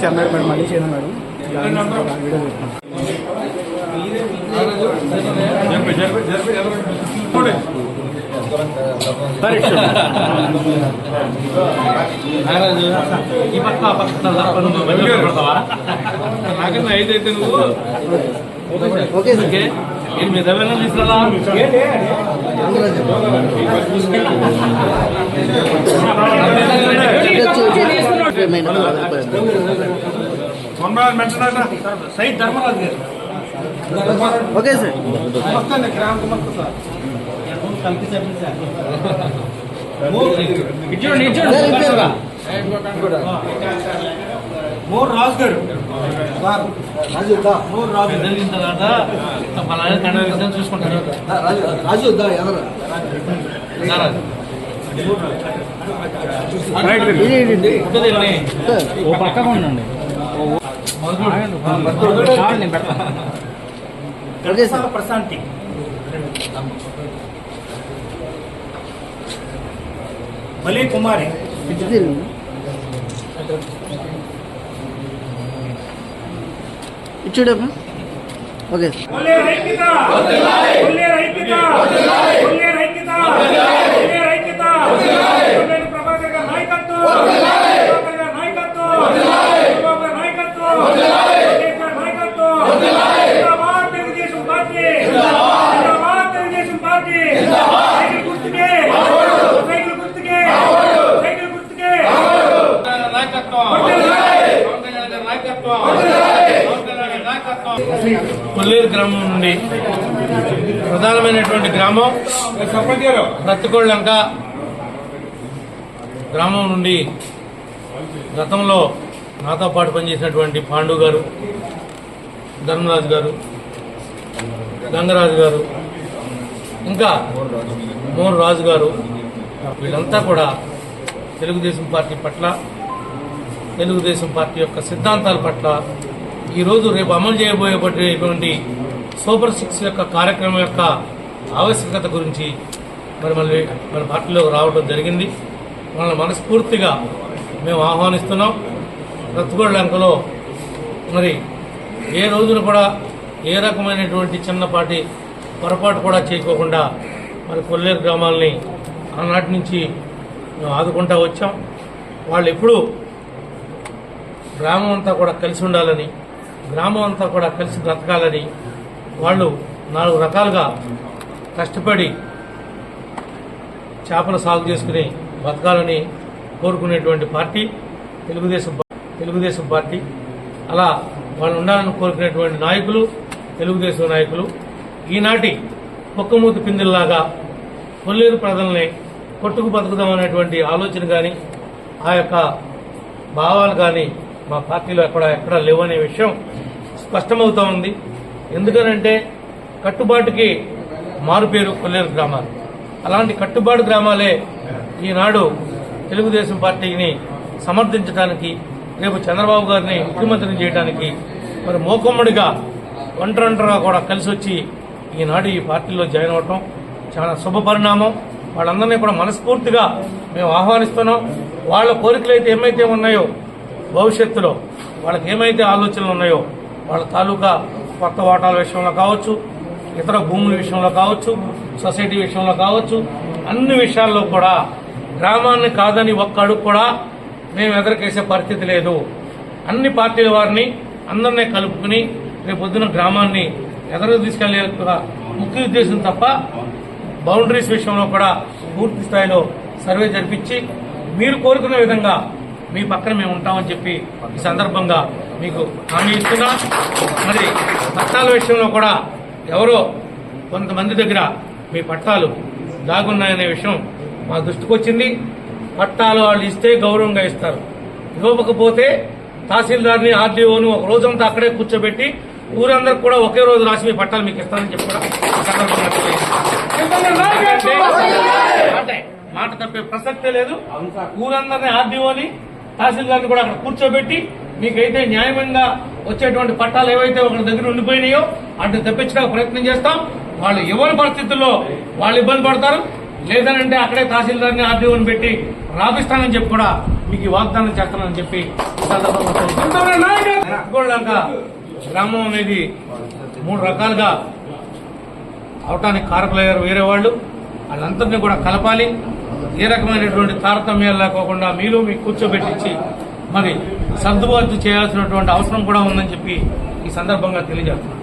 Chennai madam మళ్ళీ చేయను madam. Video పెట్టాను ఈ పక్క ఆ పక్క తప్ప నువ్వు మధ్యలో పడతావా నాకన్నా ఐదు అయితే నువ్వు ఓకే సార్ ఓకే నేను మీ దగ్గర తీసుకురా ధర్మరాజు గారు. Okay sir. ఇచ్చాడు ఇచ్చాడు మోర్ రాజు గారు. మోర్ రాజు తర్వాత ఫలానా చూసుకుంటారు రాజు ఓ పక్కగా ఉండండి. ప్రశాంతి. బలి కుమారి. ఇచ్చుడమ్మా ఓకే. సార్ కొల్లేరు గ్రామం నుండి ప్రధానమైనటువంటి గ్రామం రత్తికోళ్ళంక గ్రామం నుండి గతంలో నాతో పాటు పనిచేసినటువంటి పాండు గారు ధర్మరాజు గారు గంగరాజు గారు ఇంకా మోహన్ రాజు గారు వీళ్ళంతా కూడా తెలుగుదేశం పార్టీ పట్ల తెలుగుదేశం పార్టీ యొక్క సిద్ధాంతాల పట్ల ఈరోజు రేపు అమలు చేయబోయేటువంటి సూపర్ సిక్స్ యొక్క కార్యక్రమం యొక్క ఆవశ్యకత గురించి మరి మళ్ళీ మన పార్టీలోకి రావడం జరిగింది. మనల్ని మనస్ఫూర్తిగా మేము ఆహ్వానిస్తున్నాం. రత్తుగోడ లంకలో మరి ఏ రోజున కూడా ఏ రకమైనటువంటి చిన్నపాటి పొరపాటు కూడా చేయకోకుండా మరి కొల్లేరు గ్రామాలని ఆనాటి నుంచి మేము ఆదుకుంటా వచ్చాం. వాళ్ళు ఎప్పుడూ గ్రామం అంతా కూడా కలిసి ఉండాలని గ్రామం అంతా కూడా కలిసి బ్రతకాలని వాళ్ళు నాలుగు రకాలుగా కష్టపడి చేపలు సాగు చేసుకుని బతకాలని కోరుకునేటువంటి పార్టీ తెలుగుదేశం తెలుగుదేశం పార్టీ. అలా వాళ్ళు ఉండాలని కోరుకునేటువంటి నాయకులు తెలుగుదేశం నాయకులు. ఈనాటి కుక్కమూతి పిందిల్లాగా కొల్లేరు ప్రజల్ని కొట్టుకు బతుకుదాం అనేటువంటి ఆలోచన కానీ ఆ యొక్క భావాలు కానీ మా పార్టీలో ఎక్కడ ఎక్కడ లేవనే విషయం స్పష్టమవుతా ఉంది. ఎందుకనంటే కట్టుబాటుకి మారుపేరు కొల్లేరు గ్రామాలు. అలాంటి కట్టుబాటు గ్రామాలే ఈనాడు తెలుగుదేశం పార్టీని సమర్థించడానికి రేపు చంద్రబాబు గారిని ముఖ్యమంత్రిని చేయడానికి మరి మోకమ్మడిగా ఒంటరొంటరిగా కూడా కలిసి వచ్చి ఈనాడు ఈ పార్టీలో జాయిన్ అవటం చాలా శుభ పరిణామం. వాళ్ళందరినీ కూడా మనస్ఫూర్తిగా మేము ఆహ్వానిస్తున్నాం. వాళ్ళ కోరికలు అయితే ఏమైతే ఉన్నాయో భవిష్యత్తులో వాళ్ళకి ఏమైతే ఆలోచనలు ఉన్నాయో వాళ్ళ తాలూకా కొత్త వాటాల విషయంలో కావచ్చు ఇతర భూముల విషయంలో కావచ్చు సొసైటీ విషయంలో కావచ్చు అన్ని విషయాల్లో కూడా గ్రామాన్ని కాదని ఒక్క అడుగు కూడా మేము ఎదరికేసే పరిస్థితి లేదు. అన్ని పార్టీల వారిని అందరినీ కలుపుకుని రేపు పొద్దున గ్రామాన్ని ఎదరకు తీసుకెళ్ళే ముఖ్య ఉద్దేశం తప్ప బౌండరీస్ విషయంలో కూడా పూర్తి స్థాయిలో సర్వే జరిపించి మీరు కోరుకున్న విధంగా మీ పక్కన మేము ఉంటామని చెప్పి ఈ సందర్భంగా మీకు హామీ ఇస్తున్నా. మరి పట్టాల విషయంలో కూడా ఎవరో కొంతమంది దగ్గర మీ పట్టాలు దాగున్నాయనే విషయం మా దృష్టికి వచ్చింది. పట్టాలు వాళ్ళు ఇస్తే గౌరవంగా ఇస్తారు. ఇవ్వకపోతే తహసీల్దార్ని ఆర్డీఓను ఒక రోజంతా అక్కడే కూర్చోబెట్టి ఊరందరూ కూడా ఒకే రోజు రాసి మీ పట్టాలు మీకు ఇస్తానని చెప్పి కూడా మాట తప్పే ప్రసక్తే లేదు. ఊరందరినీ ఆర్డీఓని తహసీల్దార్ని కూడా అక్కడ కూర్చోబెట్టి మీకైతే న్యాయమంగా వచ్చేటువంటి పట్టాలు ఏవైతే ఒకరి దగ్గర ఉండిపోయినాయో అటు తెప్పించడానికి ప్రయత్నం చేస్తాం. వాళ్ళు ఇవ్వని పరిస్థితుల్లో వాళ్ళు ఇబ్బంది పడతారు లేదనంటే అక్కడే తహసీల్దార్ని ఆర్డీఓని పెట్టి రాపిస్తానని చెప్పి కూడా మీకు వాగ్దానం చేస్తానని చెప్పి గ్రామం అనేది మూడు రకాలుగా అవటానికి కారకులయ్యారు వేరే వాళ్ళు. వాళ్ళందరినీ కూడా కలపాలి. ఏ రకమైనటువంటి తారతమ్యాలు లేకోకుండా మీరు మీకు కూర్చోబెట్టించి మరి సర్దుబాటు చేయాల్సినటువంటి అవసరం కూడా ఉందని చెప్పి ఈ సందర్భంగా తెలియజేస్తున్నాను.